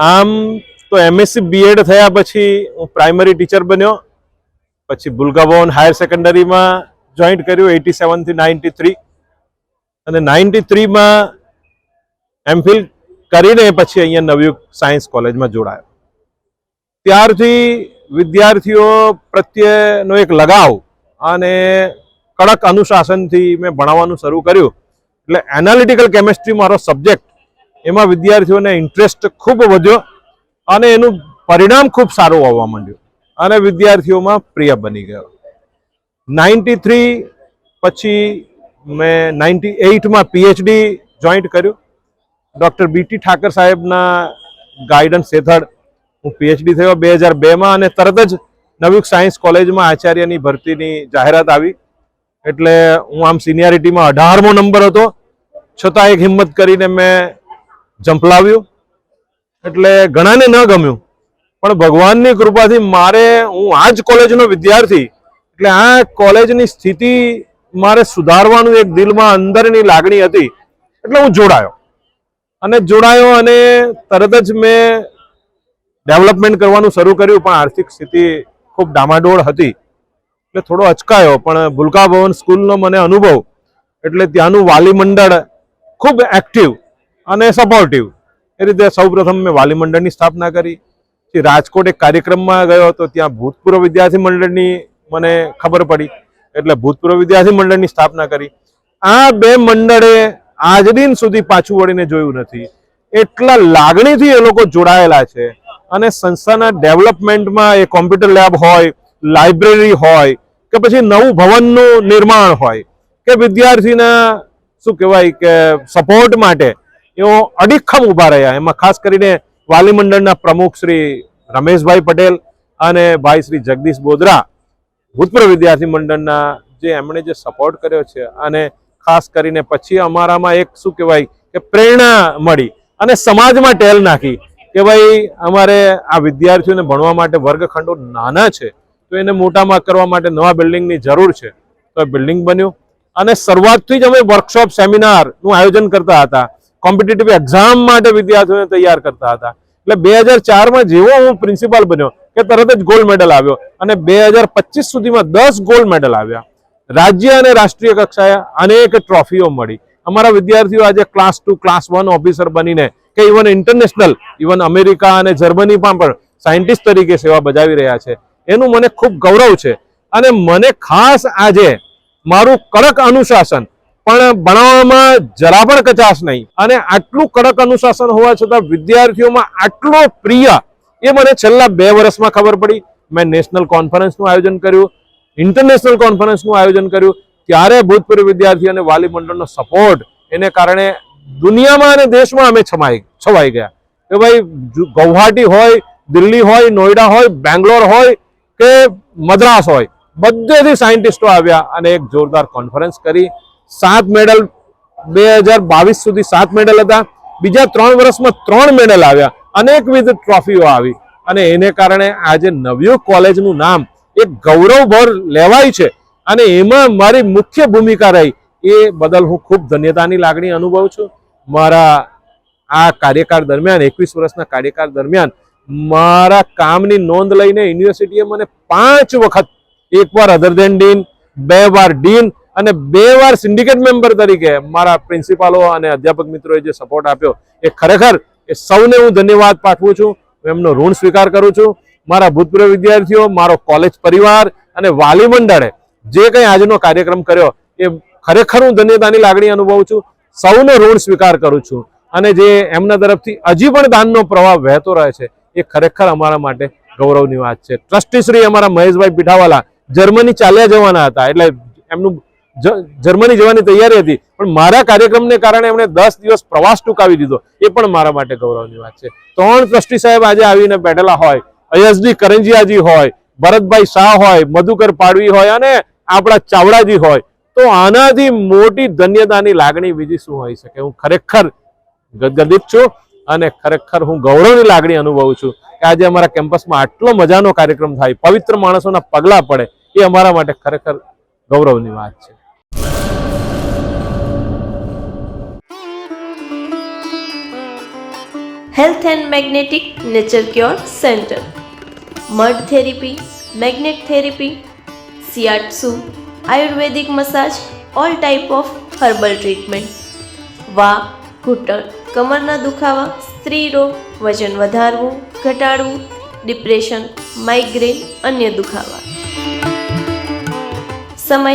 આમ તો MSc B Ed થયા પછી હું પ્રાઇમરી ટીચર બન્યો. પછી બુલગાબોન હાયર સેકન્ડરીમાં જોઈન્ટ કર્યું એટી સેવનથી નાઇન્ટી થ્રી અને નાઇન્ટી થ્રીમાં એમફિલ કરીને પછી અહીંયા નવયુગ સાયન્સ કોલેજમાં જોડાયો. ત્યારથી વિદ્યાર્થીઓ પ્રત્યેનો એક લગાવ અને કડક અનુશાસનથી મેં ભણાવવાનું શરૂ કર્યું. એટલે એનાલિટિકલ કેમેસ્ટ્રી મારો સબ્જેક્ટ એમાં વિદ્યાર્થીઓને ઇન્ટરેસ્ટ ખૂબ વધ્યો અને એનું પરિણામ ખૂબ સારું આવવા માંડ્યું. અને વિદ્યાર્થીઓમાં પ્રિય બની ગયો. નાઇન્ટી થ્રી પછી મેં નાઇન્ટી એઇટમાં પીએચડી જોઈન્ટ કર્યું. ડૉક્ટર બીટી ઠાકર સાહેબના ગાઈડન્સ હેઠળ હું પીએચડી થયો બે હજાર બેમાં અને તરત જ નવયુગ સાયન્સ કોલેજમાં આચાર્યની ભરતીની જાહેરાત આવી. એટલે હું આમ સિનિયરિટીમાં અઢારમો નંબર હતો. છતાં એક હિંમત કરીને મેં જંપલાવ્યું. એટલે ઘણાને ન ગમ્યું. પણ ભગવાનની કૃપાથી મારે, હું આ જ કોલેજનો વિદ્યાર્થી, એટલે આ કોલેજની સ્થિતિ મારે સુધારવાનું એક દિલમાં અંદરની લાગણી હતી. એટલે હું જોડાયો. અને જોડાયો અને તરત જ મેં ડેવલપમેન્ટ કરવાનું શરૂ કર્યું, પણ આર્થિક સ્થિતિ ખૂબ ડામાડોળ હતી. એટલે થોડો અચકાયો, પણ ભૂલકા ભવન સ્કૂલનો મને અનુભવ. એટલે ત્યાંનું વાલી મંડળ ખૂબ એક્ટિવ અને સપોર્ટિવ એ રીતે સૌપ્રથમ મેં વાલી મંડળની સ્થાપના કરી. પછી રાજકોટ એક કાર્યક્રમમાં ગયો હતો, ત્યાં ભૂતપૂર્વ વિદ્યાર્થી મંડળની મને ખબર પડી. એટલે ભૂતપૂર્વ વિદ્યાર્થી મંડળની સ્થાપના કરી. આ બે મંડળે આજ દિન સુધી પાછું વળીને જોયું નથી. એટલા લાગણીથી એ લોકો જોડાયેલા છે. અને સંસ્થાના ડેવલપમેન્ટમાં એ કોમ્પ્યુટર લેબ હોય, લાઇબ્રેરી હોય, કે પછી નવું ભવનનું નિર્માણ હોય, કે વિદ્યાર્થીના શું કહેવાય કે સપોર્ટ માટે એઓ અડીખમ ઊભા રહ્યા. એમાં ખાસ કરીને વાલી મંડળના પ્રમુખ શ્રી રમેશભાઈ પટેલ અને ભાઈ શ્રી જગદીશ બોદરા, ભૂતપૂર્વ વિદ્યાર્થી મંડળના જે એમણે જે સપોર્ટ કર્યો છે અને ખાસ કરીને પછી અમારામાં એક શું કહેવાય કે પ્રેરણા મળી અને સમાજમાં ટેલ નાખી કે ભાઈ અમારે આ વિદ્યાર્થીઓને ભણવા માટે વર્ગખંડો નાના છે, તો એને મોટામાં કરવા માટે નવા બિલ્ડિંગની જરૂર છે. તો બિલ્ડિંગ બન્યું અને શરૂઆતથી જ અમે વર્કશોપ સેમિનારનું આયોજન કરતા હતા. કોમ્પિટિટિવ એક્ઝામ માટે વિદ્યાર્થીઓને તૈયાર કરતા હતા. એટલે બે હજાર ચારમાં જેવો હું પ્રિન્સિપાલ બન્યો કે તરત જ ગોલ્ડ મેડલ આવ્યો અને બે હજાર પચીસ સુધીમાં દસ ગોલ્ડ મેડલ આવ્યા. રાજ્ય અને રાષ્ટ્રીય કક્ષાએ અનેક ટ્રોફીઓ મળી. અમારા વિદ્યાર્થીઓ આજે class two class one officer બનીને કે ઇવન ઇન્ટરનેશનલ ઇવન અમેરિકા અને જર્મનીમાં પણ સાયન્ટિસ્ટ તરીકે સેવા બજાવી રહ્યા છે. એનું મને ખૂબ ગૌરવ છે. અને મને ખાસ આજે મારું કડક અનુશાસન પણ ભણાવવામાં જરા પણ કચાશ નહીં. અને આટલું કડક અનુશાસન હોવા છતાં વિદ્યાર્થીઓમાં આટલો પ્રિય એ મને છેલ્લા બે વર્ષમાં ખબર પડી. મેં નેશનલ કોન્ફરન્સનું આયોજન કર્યું, ઇન્ટરનેશનલ કોન્ફરન્સનું આયોજન કર્યું. ત્યારે ભૂતપૂર્વ વિદ્યાર્થી અને વાલી મંડળનો સપોર્ટ એને કારણે દુનિયામાં અને દેશમાં અમે છમાઈ, છવાઈ ગયા. કે ભાઈ ગૌહાટી હોય, દિલ્હી હોય, નોઈડા હોય, બેંગ્લોર હોય, કે મદ્રાસ હોય, બધેથી સાયન્ટિસ્ટો આવ્યા અને એક જોરદાર કોન્ફરન્સ કરી. સાત મેડલ બે હજાર બાવીસ સુધી સાત મેડલ હતા. બીજા ત્રણ વર્ષમાં ત્રણ મેડલ આવ્યા. અનેકવિધ ટ્રોફીઓ આવી. અને એને કારણે આજે નવયુગ કોલેજનું નામ એક ગૌરવભર લેવાય છે. અને એમાં મારી મુખ્ય ભૂમિકા રહી. એ બદલ હું ખૂબ ધન્યતાની લાગણી અનુભવું છું. મારા આ કાર્યકાળ દરમિયાન, એકવીસ વર્ષના કાર્યકાળ દરમિયાન મારા કામની નોંધ લઈને યુનિવર્સિટીએ મને પાંચ વખત એકવાર અધર દેન ડીન બે વાર ડીન અને બે વાર સિન્ડિકેટ મેમ્બર તરીકે મારા પ્રિન્સિપાલો અને અધ્યાપક મિત્રોએ જે સપોર્ટ આપ્યો, એ ખરેખર એ સૌને હું ધન્યવાદ પાઠવું છું. હું એમનો ઋણ સ્વીકાર કરું છું. મારા ભૂતપૂર્વ વિદ્યાર્થીઓ, મારો કોલેજ પરિવાર અને વાલી મંડળે જે કંઈ આજનો કાર્યક્રમ કર્યો, એ ખરેખર હું ધન્યતાની લાગણી અનુભવું છું. સૌનો ઋણ સ્વીકાર કરું છું. અને જે એમના તરફથી હજી પણ દાનનો પ્રવાહ વહેતો રહે છે, એ ખરેખર અમારા માટે ગૌરવની વાત છે. ટ્રસ્ટી શ્રી અમારા મહેશભાઈ પીઠાવાલા જર્મની ચાલ્યા જવાના હતા, એટલે એમનું જર્મની જવાની તૈયારી હતી. પણ મારા કાર્યક્રમને કારણે એમણે દસ દિવસ પ્રવાસ ટૂંકાવી દીધો. એ પણ મારા માટે ગૌરવની વાત છે. ત્રણ ટ્રસ્ટી સાહેબ આજે આવીને બેઠેલા હોય. અયસજી કરંજિયાજી હોય, ભરતભાઈ શાહ હોય, મધુકર પાડવી હોય અને આપણા ચાવડાજી હોય. તો આનાથી મોટી ધન્યતાની લાગણી બીજી શું હોઈ શકે? હું ખરેખર ગદગદિત છું અને ખરેખર હું ગૌરવની લાગણી અનુભવું છું કે આજે અમારા કેમ્પસમાં આટલો મજાનો કાર્યક્રમ થાય. પવિત્ર માણસોના પગલા પડે. એ અમારા માટે ખરેખર ગૌરવની વાત છે. Health and magnetic nature cure centre mud therapy magnet therapy shiatsu Ayurvedic massage all type of herbal treatment વા ઘૂંટણ, કમરના દુખાવા, સ્ત્રી રોગ, વજન વધારવું, ઘટાડવું ડિપ્રેશન માઇગ્રેન અન્ય દુખાવા. સમય